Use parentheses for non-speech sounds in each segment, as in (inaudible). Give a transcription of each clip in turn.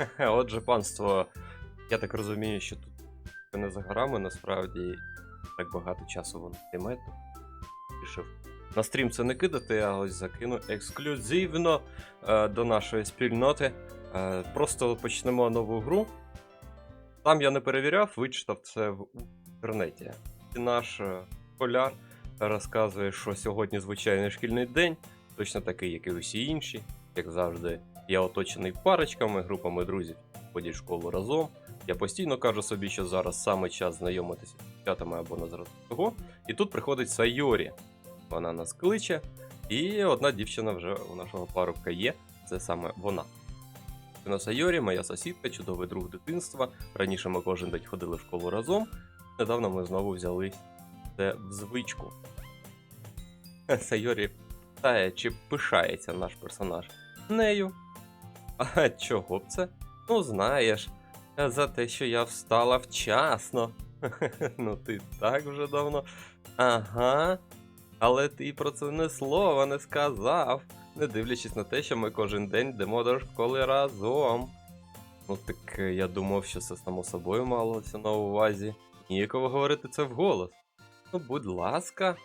(laughs) Отже, панство, я так розумію, що тут не за горами насправді так багато часу воно займе, то вирішив на стрім це не кидати, а ось закину ексклюзивно е, до нашої спільноти. Е, просто почнемо нову гру. Там я не перевіряв, вичитав це в інтернеті. І наш е, поляр розказує, що сьогодні звичайний шкільний день, точно такий, як і усі інші. Як завжди, я оточений парочками, групами друзів, ходять в школу разом. Я постійно кажу собі, що зараз саме час знайомитися з дівчатами або на зразок того. І тут приходить Сайорі. Вона нас кличе, і одна дівчина вже у нашого парубка є. Це саме вона. Це Сайорі, моя сусідка, чудовий друг дитинства. Раніше ми кожен день ходили в школу разом. Недавно ми знову взяли це в звичку. Сайорі питає, чи пишається наш персонаж нею. А чого б це? Ну, знаєш, за те, що я встала вчасно. (laughs) ну, ти так вже давно. Ага. Але ти про це не слова не сказав, не дивлячись на те, що ми кожен день йдемо до школи разом. Ну так е, я думав, що це само собою малося на увазі. Ніякого говорити це вголос. Ну, будь ласка,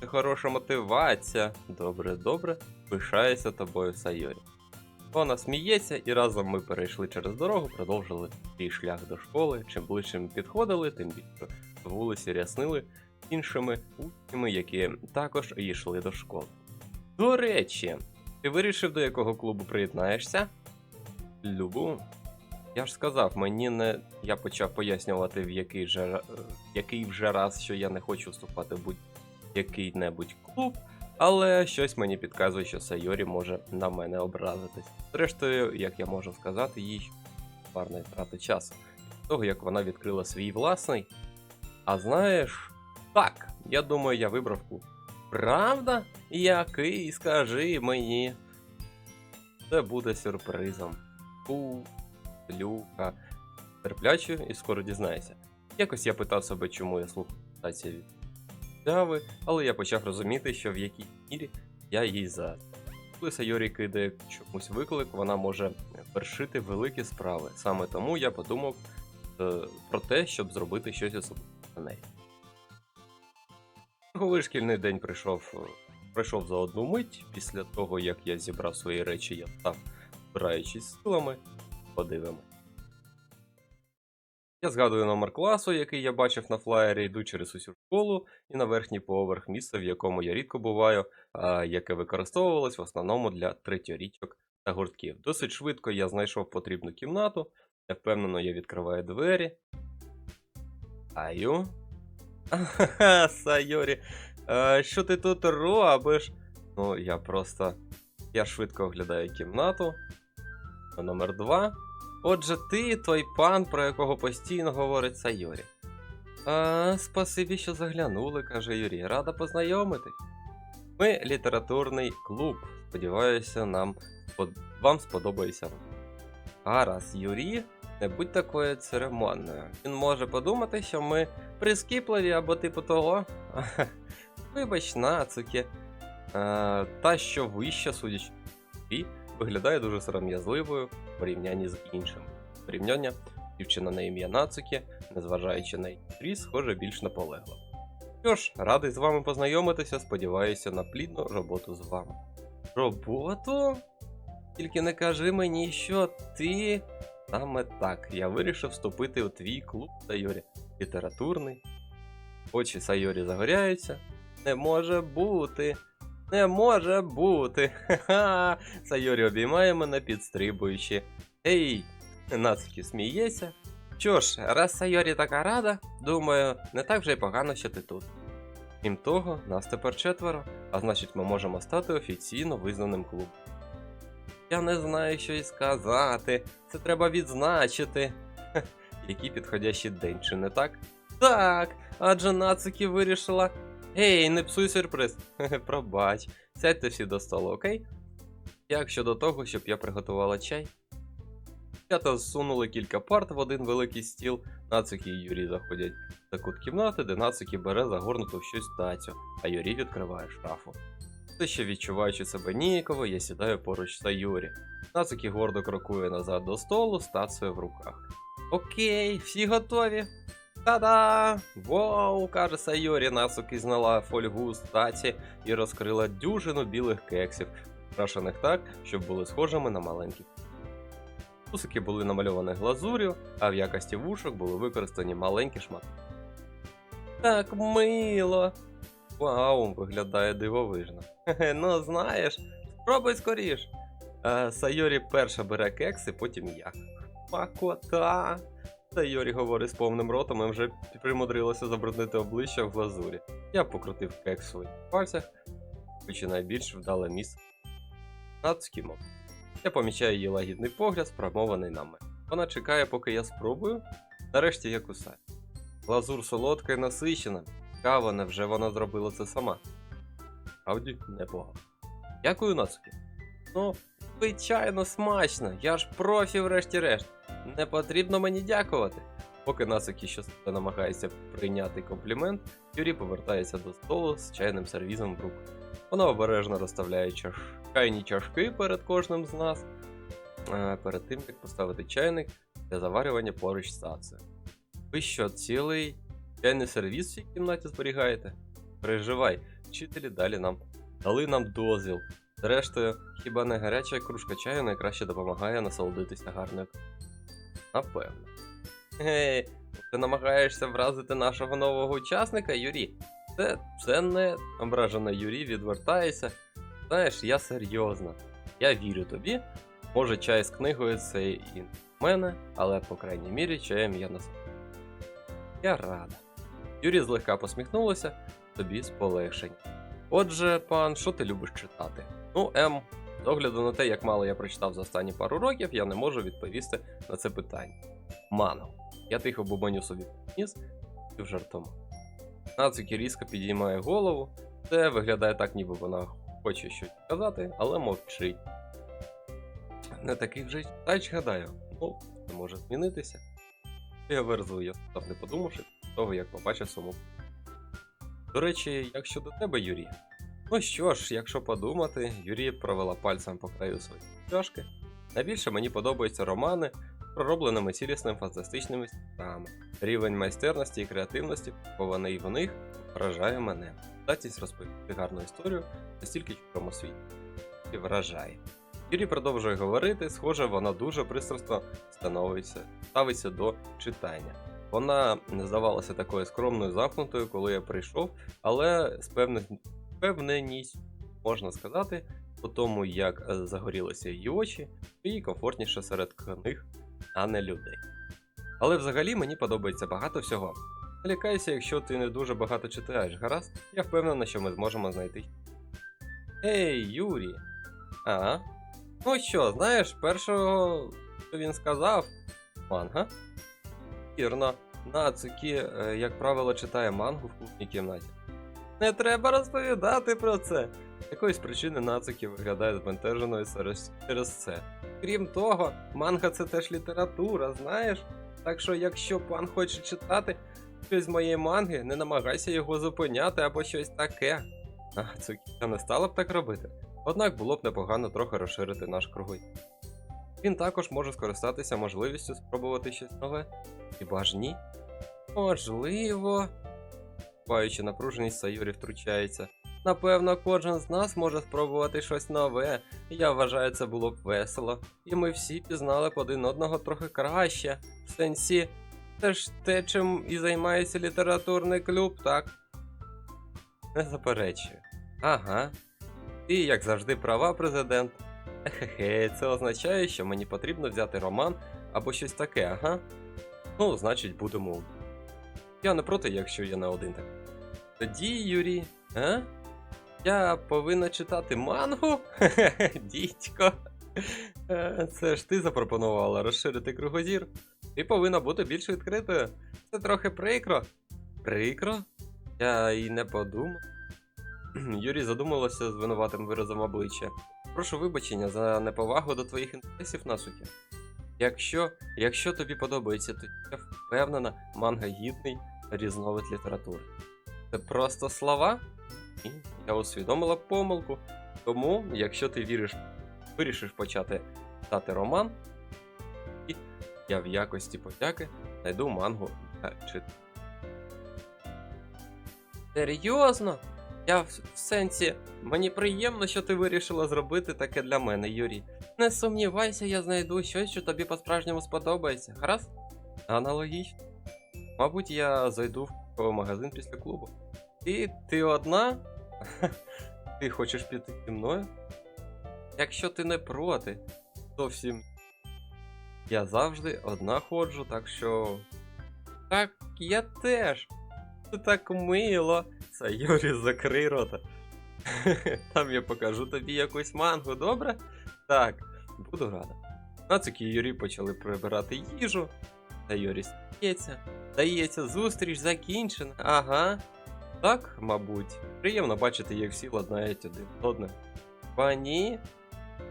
це хороша мотивація. Добре, добре, пишаюся тобою, Сайорі. Вона сміється, і разом ми перейшли через дорогу, продовжили свій шлях до школи. Чим ближче ми підходили, тим більше вулиці ряснили іншими учнями, які також йшли до школи. До речі, ти вирішив, до якого клубу приєднаєшся? Любу. Я ж сказав, мені не. Я почав пояснювати, в який же, який вже раз, що я не хочу вступати в будь-який-небудь клуб, але щось мені підказує, що Сайорі може на мене образитись. Зрештою, як я можу сказати, їй парної трати часу. Того, як вона відкрила свій власний. А знаєш, так, я думаю, я вибрав клуб. Правда? Який? Скажи мені. Це буде сюрпризом. Фу, люка. Терплячу і скоро дізнаєшся. Якось я питав себе, чому я слухаю від Яви, але я почав розуміти, що в якій мірі я їй за. Коли Сайорі кидає чомусь виклик, вона може вершити великі справи. Саме тому я подумав е, про те, щоб зробити щось особливе на неї. Черговий шкільний день прийшов, е, пройшов за одну мить. Після того, як я зібрав свої речі, я став, збираючись силами, подивимо. Я згадую номер класу, який я бачив на флаєрі, йду через усю школу і на верхній поверх місця, в якому я рідко буваю, яке використовувалось в основному для третьорічок та гуртків. Досить швидко я знайшов потрібну кімнату, впевнено, я відкриваю двері. Аю. Ахаха, Сайорі, а, що ти тут робиш? Ну, я просто. Я швидко оглядаю кімнату. Номер 2. Отже, ти той пан, про якого постійно говорить Сайорі. А, спасибі, що заглянули, каже Юрій. Рада познайомитись. Ми літературний клуб. Сподіваюся, нам вам сподобається. Гаразд, Юрій, не будь такою церемонною. Він може подумати, що ми прискіпливі або типу того. (laughs) Вибач, нацуки. А, та, що вища, судячи виглядає дуже сором'язливою в порівнянні з іншими. Порівняння дівчина на ім'я Нацуки, незважаючи на її ріс, схоже більш наполегло. Що ж, радий з вами познайомитися, сподіваюся на плідну роботу з вами. Роботу? Тільки не кажи мені, що ти. Саме так, я вирішив вступити у твій клуб Сайорі. Літературний. Очі Сайорі загоряються. Не може бути. Не може бути. Ха-ха. Сайорі обіймає мене, підстрибуючи. Ей, Нацуки сміється. Що ж, раз Сайорі така рада, думаю, не так вже й погано, що ти тут. Крім того, нас тепер четверо, а значить ми можемо стати офіційно визнаним клубом. Я не знаю, що й сказати. Це треба відзначити. Який підходящий день, чи не так? Так, адже Нацуки вирішила. Ей, не псуй сюрприз. Пробач. Сядьте всі до столу, окей? Як щодо того, щоб я приготувала чай? Дівчата зсунули кілька парт в один великий стіл. Нацуки і Юрій заходять в таку кімнати, де Нацуки бере загорнуту в щось тацю, а Юрій відкриває шафу. Все ще відчуваючи себе ніяково, я сідаю поруч з Сайорі. Нацукі гордо крокує назад до столу з тацею в руках. Окей, всі готові. Та-да! Вау, каже Сайорі, Нацукі знала фольгу з таці і розкрила дюжину білих кексів, прикрашених так, щоб були схожими на маленькі. Усики були намальовані глазур'ю, а в якості вушок були використані маленькі шматки. Так мило. Вау, виглядає дивовижно. Хе-хе, ну знаєш, спробуй скоріш. Е, Сайорі перша бере кекси, потім я. Макота. Сайорі говорить з повним ротом і вже примудрилося забруднити обличчя в глазурі. Я покрутив кекс в своїх пальцях, починає більш вдале місце. Над. Я помічаю її лагідний погляд, спрямований на мене. Вона чекає, поки я спробую. Нарешті я кусаю. Глазур солодка і насичена. Цікаво, невже вона зробила це сама? Справді, непогано. Дякую, Нацуки. Ну, звичайно, смачно. Я ж профі, врешті-решт. Не потрібно мені дякувати. Поки Нацуки щось намагається прийняти комплімент, Юрі повертається до столу з чайним сервізом в руках. Вона обережно розставляє чаш... чайні чашки перед кожним з нас, е, перед тим, як поставити чайник для заварювання поруч з сацею. Ви що, цілий чайний сервіс в цій кімнаті зберігаєте? Переживай, вчителі далі нам дали нам дозвіл. Зрештою, хіба не гаряча кружка чаю найкраще допомагає насолодитися гарною? Напевно. Гей, ти намагаєшся вразити нашого нового учасника, Юрій? Це, це не ображена Юрій відвертається. Знаєш, я серйозно. Я вірю тобі. Може, чай з книгою це і в мене, але по крайній мірі чаєм я насолоджуюся. Я рада. Юрій злегка посміхнулася, тобі з полегшень. Отже, пан, що ти любиш читати? Ну, М, з огляду на те, як мало я прочитав за останні пару років, я не можу відповісти на це питання. Мано. Я тихо бубоню собі ніс і в жартома. Нацукі різко підіймає голову. Це виглядає так, ніби вона хоче щось сказати, але мовчить. Не такий вже й гадаю. Ну, це може змінитися. Я верзу, я сказав, не подумавши, того, як побачив суму. До речі, як щодо тебе, Юрій? Ну що ж, якщо подумати, Юрій провела пальцем по краю своєї чашки. Найбільше мені подобаються романи, проробленими цілісними фантастичними світами. Рівень майстерності і креативності, похований в них, вражає мене. Здатність розповісти гарну історію настільки чужому світі. І вражає. Юрій продовжує говорити, схоже, вона дуже пристрасно становиться, ставиться до читання. Вона не здавалася такою скромною замкнутою, коли я прийшов, але з певне- впевненістю можна сказати, по тому, як е, загорілися її очі, їй комфортніше серед книг, а не людей. Але взагалі мені подобається багато всього. Не лякайся, якщо ти не дуже багато читаєш, гаразд, я впевнена, що ми зможемо знайти. Ей, Юрій! А? Ну що, знаєш, першого, що він сказав, манга. Вірно, Нацукі, е, як правило, читає мангу в кухній кімнаті. Не треба розповідати про це. Якоїсь причини Нацукі виглядає збентеженою через, це. Крім того, манга це теж література, знаєш? Так що, якщо пан хоче читати щось з моєї манги, не намагайся його зупиняти або щось таке. Нацукі не стала б так робити. Однак було б непогано трохи розширити наш круги. Він також може скористатися можливістю спробувати щось нове. Хіба ж ні? Можливо. Баючи напруженість, Сайорі втручається. Напевно, кожен з нас може спробувати щось нове. Я вважаю, це було б весело. І ми всі пізнали б один одного трохи краще. В сенсі, це ж те, чим і займається літературний клуб, так? Не заперечую. Ага. Ти, як завжди, права, президент. Хе-хе, це означає, що мені потрібно взяти роман або щось таке, ага. Ну, значить, будемо. Я не проти, якщо я не один так. Тоді, Юрій, а? Я повинна читати мангу? (laughs) Дідько. Е, Це ж ти запропонувала розширити кругозір. Ти повинна бути більш відкритою. Це трохи прикро. Прикро? Я і не подумав. (clears throat) Юрій задумалася з винуватим виразом обличчя. Прошу вибачення за неповагу до твоїх інтересів Насуки. Якщо, якщо тобі подобається, то я впевнена, манга гідний різновид літератури. Це просто слова? Ні, я усвідомила помилку. Тому, якщо ти віриш, вирішиш почати читати роман, і я в якості подяки знайду мангу та читати. Серйозно? Я в, в сенсі, мені приємно, що ти вирішила зробити таке для мене, Юрій. Не сумнівайся, я знайду щось, що тобі по-справжньому сподобається. Гаразд? Аналогічно. Мабуть, я зайду в магазин після клубу. І ти одна? (laughs) Ти хочеш піти зі мною? Якщо ти не проти, зовсім. Я завжди одна ходжу, так що. Так, я теж. Це так мило. Сайорі, закрий рота. (laughs) Там я покажу тобі якусь мангу, добре? Так, буду рада. Нацуки і Юрі почали прибирати їжу. Сайорі сміється. Здається, зустріч закінчена. Ага. Так, мабуть. Приємно бачити, як всі ладнають один з одним. Пані,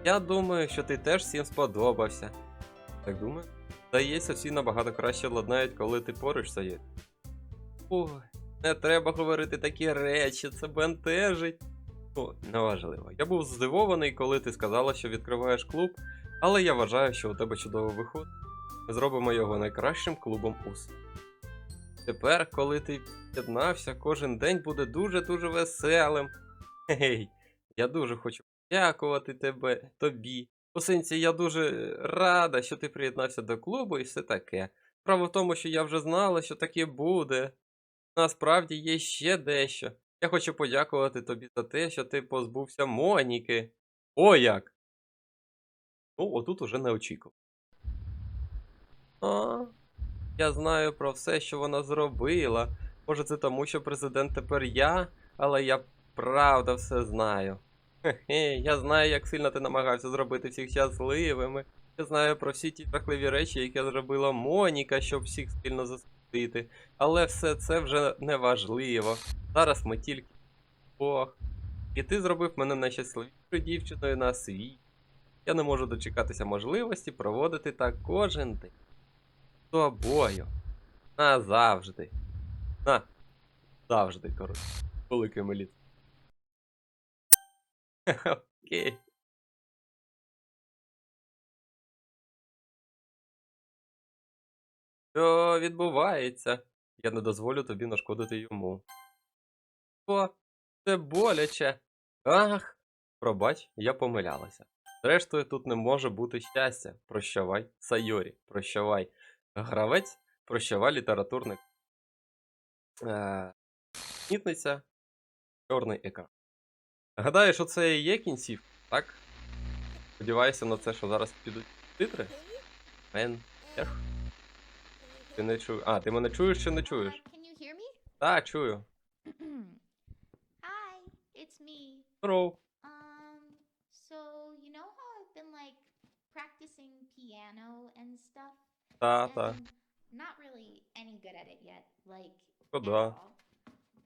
я думаю, що ти теж всім сподобався. Так думаю? Здається, всі набагато краще ладнають, коли ти поруч стоїш. Ой, не треба говорити такі речі, це бентежить. О, неважливо. Я був здивований, коли ти сказала, що відкриваєш клуб, але я вважаю, що у тебе чудово виходить. Зробимо його найкращим клубом УС. Тепер, коли ти під'єднався, кожен день буде дуже-дуже веселим. Гей, я дуже хочу подякувати тебе, тобі. У сенсі, я дуже рада, що ти приєднався до клубу і все таке. Справа в тому, що я вже знала, що таке буде. Насправді є ще дещо. Я хочу подякувати тобі за те, що ти позбувся Моніки. О як! Ну, отут уже не очікував. А, я знаю про все, що вона зробила. Може, це тому, що президент тепер я, але я правда все знаю. Хе-хе, я знаю, як сильно ти намагався зробити всіх щасливими. Я знаю про всі ті жахливі речі, які зробила Моніка, щоб всіх спільно засудити. Але все це вже не важливо. Зараз ми тільки Бог. І ти зробив мене найщасливішою дівчиною на світі. Я не можу дочекатися можливості проводити так кожен день. Тобою. Назавжди. На. Завжди, коротше. Великими літ. (laughs) Окей. Що відбувається? Я не дозволю тобі нашкодити йому. О, це боляче. Ах. Пробач, я помилялася. Зрештою, тут не може бути щастя. Прощавай, Сайорі, прощавай. Гравець, прощавай літературник. Е, Мітниця, чорний екран. Гадаю, що це і є кінців, так? Сподіваюся на це, що зараз підуть титри. Мен. Ех. Ти не чуєш. А, ти мене чуєш чи не чуєш? Так, чую. (clears throat) Hi, it's me. Здоров. Um, so you know how I've been like practicing piano and stuff? Та, та. And not really any good at it yet, like Ну at да. all.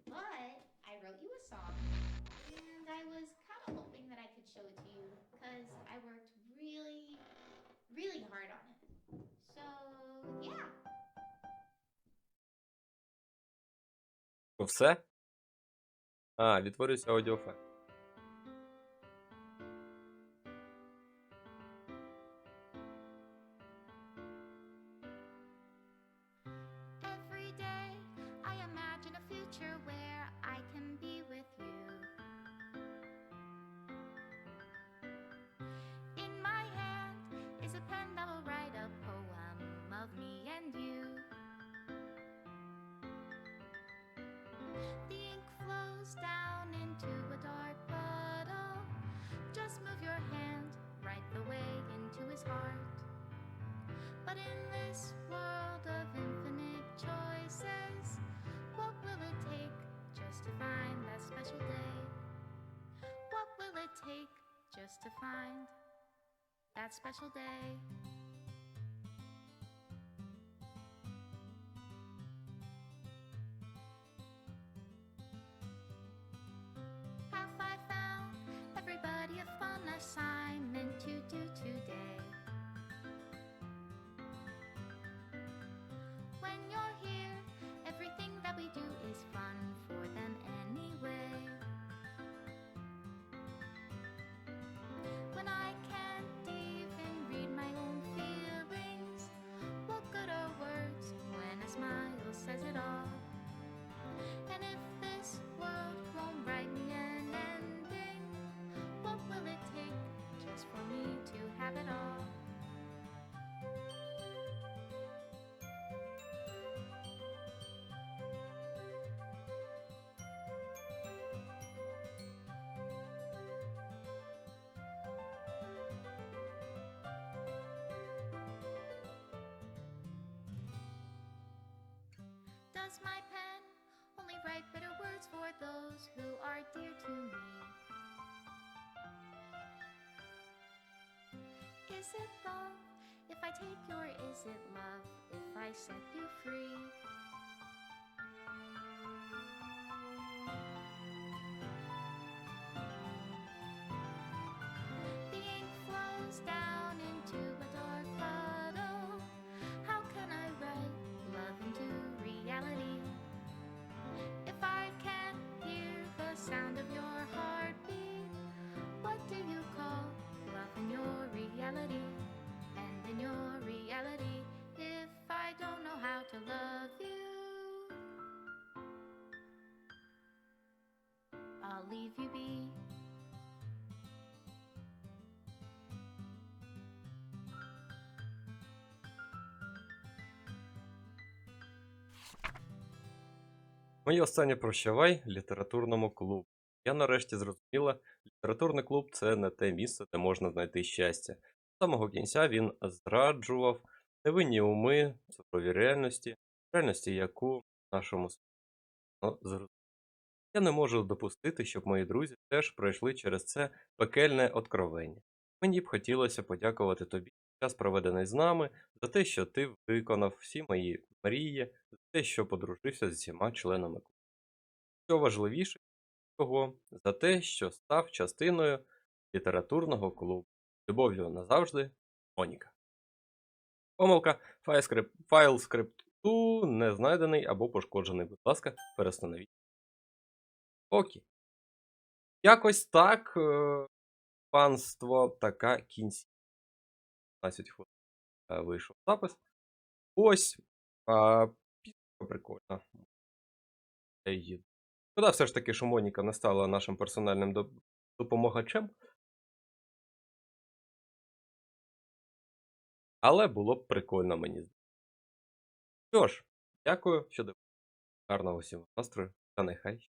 But I wrote you a song, and I was kind of hoping that I could show it to you because I worked really, really hard on it. So yeah. Ну, Все? А, відтворюється аудіофайл. But in this world of infinite choices, what will it take just to find that special day? What will it take just to find that special day? Have I found everybody a fun assignment to do today? Everything that we do is fun does my pen only write bitter words for those who are dear to me? Is it love if I take your is it love if I set you free? Reality? And in your reality, if I don't know how to love you, I'll leave you be. Моє останнє прощавай літературному клубу. Я нарешті зрозуміла, літературний клуб це не те місце, де можна знайти щастя. Самого кінця він зраджував невинні уми, цифрові реальності, реальності, яку в нашому ну, зрозуміло. Я не можу допустити, щоб мої друзі теж пройшли через це пекельне откровення. Мені б хотілося подякувати тобі час, проведений з нами, за те, що ти виконав всі мої мрії, за те, що подружився з усіма членами клубу. Що важливіше всього, за те, що став частиною літературного клубу. Любов'ю назавжди, Моніка. Помилка. Файл, скрип... Файл скрипту не знайдений або пошкоджений. Будь ласка, перестановіть. Окей. Якось так. е, Панство така кінці. 15 хвилин е, вийшов запис. Ось. А, прикольна. Шкода все ж таки, що Моніка не стала нашим персональним допомагачем. Але було б прикольно мені. здається. Що ж, дякую, що дивилися. Гарного всім настрою та нехай